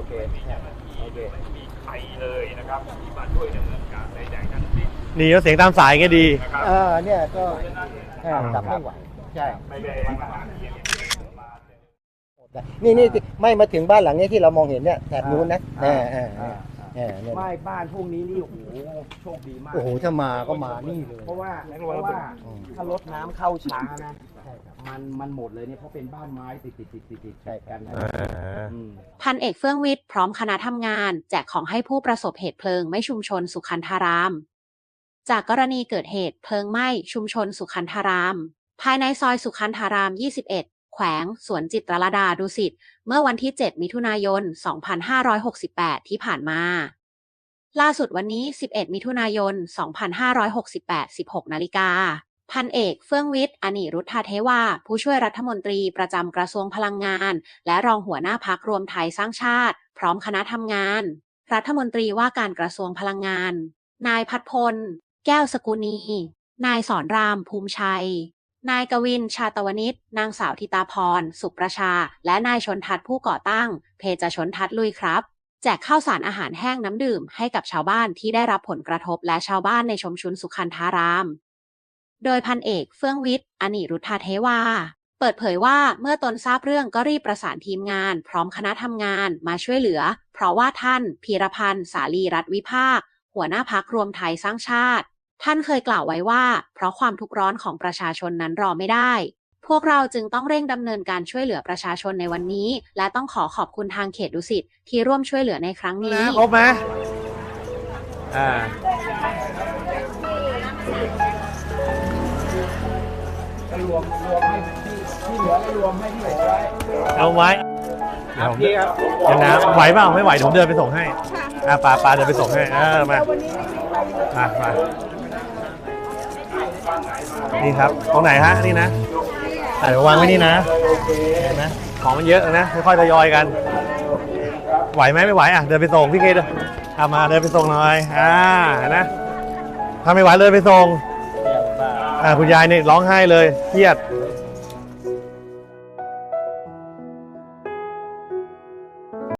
อเคโอเคมีใครเลยนะครับที่มาช่วยดำเนินการใดๆทั้งสิ้นนี่แล้วเสียงตามสายก็ดี นะครับเออเนี่ยก็เออจับไม่ไหวใช่ไม่ได้มาตรฐานเพียงมานี่นี่ไม่มาถึงบ้านหลังนี้ที่เรามองเห็นเนี่ยแถบนู้นนะเออเออเออเออเนี่ยไม่บ้านพวกนี้นี่โอ้โหโชคดีมาก โอ้โหถ้ามาก็มานี่เลยเพราะว่าเพราะว่าถ้ารถน้ำเข้าช้านะ มันมันหมดเลยเนี่ยเพราะเป็นบ้านไม้ติดติดติดติดติดติดกันนะอืม พันเอกเฟื่องวิทย์พร้อมคณะทำงาน แจกของให้ผู้ประสบเหตุเพลิงไม่ชุมชนสุขันธาราม จากกรณีเกิดเหตุเพลิงไหม้ชุมชนสุขันธาราม ภายในซอยสุขันธาราม 21 แขวง สวนจิตรลดาดุสิต เมื่อวันที่ 7 มิถุนายน 2568 ที่ผ่านมา ล่าสุดวันนี้ 11 มิถุนายน 2568 16 นาฬิกา พันเอกเฟื่องวิทย์อนิรุทธาเทวา ผู้ช่วยรัฐมนตรีประจำกระทรวงพลังงาน และรองหัวหน้าพักรวมไทยสร้างชาติ พร้อมคณะทำงาน รัฐมนตรีว่าการกระทรวงพลังงาน นายพัดพล แก้วสกุณี นายสอนรามภูมิชัย นายกวินชาตวนิชนางสาวธิตาพร สุประชา และนายชนทัศน์ผู้ก่อตั้ง เพจชนทัศน์ลุยครับแจกข้าวสารอาหารแห้งน้ำดื่มให้กับชาวบ้านที่ได้รับผลกระทบและชาวบ้านในชมชุนสุขันธาราม โดยพันเอกเฟื่องวิทย์อนิรุทธาเทวา เปิดเผยว่าเมื่อตนทราบเรื่องก็รีบประสานทีมงาน พร้อมคณะทำงานมาช่วยเหลือ เพราะว่าท่านพีรพันธ์สาลีรัฐวิภาค หัวหน้าพักรวมไทยสร้างชาติ ท่านเคยกล่าวไว้ว่า เพราะความทุกข์ร้อนของประชาชนนั้นรอไม่ได้ พวกเราจึงต้องเร่งดำเนินการช่วยเหลือประชาชนในวันนี้ และต้องขอขอบคุณทางเขตดุสิตที่ร่วมช่วยเหลือในครั้งนี้นะครบไหมอ่า รวมรวมให้ที่ที่เหลือก็รวมให้ที่เหลือไว้เอาไว้เดี๋ยวผมเดี๋ยวนะไหวเปล่าไม่ไหวเดี๋ยวผมเดินไปส่งให้อ่าปลาปลาเดินไปส่งให้เออมามามานี่ครับตรงไหนฮะนี่นะอะเดี๋ยววางไว้นี่นะเห็นไหมของมันเยอะนะค่อยๆทยอยกัน ไหวไหมไม่ไหวอะเดินไปส่งพี่เคเดินเอามาเดินไปส่งหน่อยอ่าเห็นนะถ้าไม่ไหวเลยไปส่ง อ่าคุณยายนี่ร้องไห้เลยเครียด